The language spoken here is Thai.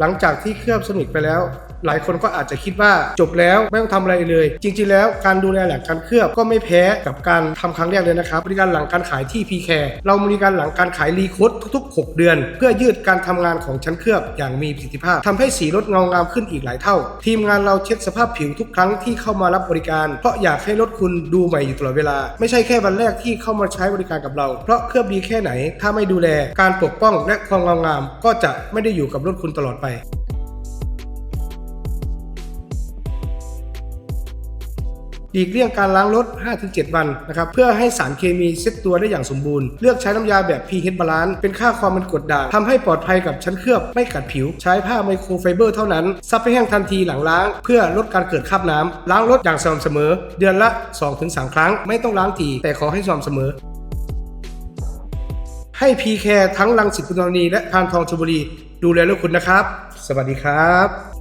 หลังจากที่เคลือบสนิทไปแล้ว หลายคนก็อาจจะคิดว่าจบแล้วไม่ต้องทำอะไรเลย จริง ๆ แล้วการดูแลหลังการเคลือบก็ไม่แพ้กับการทำครั้งแรกเลยนะครับบริการหลังการขายที่ p c เราบริการหลังการขายรีโคดทุก ๆ 6 เดือน เพื่อยืดการทำงานของชั้นเคลือบอย่างมีประสิทธิภาพทำให้สีลดเงางามขึ้นอีกหลายเท่า ทีมงานเราเช็คสภาพผิวทุกครั้งที่เข้ามารับบริการ เพราะอยากให้รถคุณดูใหม่อยู่ตลอดเวลา ไม่ใช่แค่วันแรกที่เข้ามาใช้บริการกับเรา เพราะเคลือบดีแค่ไหน ถ้าไม่ดูแลการปกป้องและความเงางามก็จะไม่ได้อยู่กับรถคุณตลอดไป หลีกเลี่ยงการล้างรถ 5-7 วันนะครับเพื่อให้สารเคมีเซ็ตตัวได้อย่างสมบูรณ์ เลือกใช้น้ำยาแบบ pH balance เป็นค่าความมันกรดด่างทำให้ปลอดภัยกับชั้นเคลือบไม่กัดผิว ใช้ผ้าไมโครไฟเบอร์เท่านั้น ซับให้แห้งทันทีหลังล้าง เพื่อลดการเกิดคราบน้ำล้างรถอย่างสม่ำเสมอ เดือนละ 2-3 ครั้ง ไม่ต้องล้างทีแต่ขอให้สม่ำเสมอให้ p ีแคร์ทั้งลังสิตปุตตานีและพานทองชลบุรี ดูแลลูกคุณนะครับ สวัสดีครับ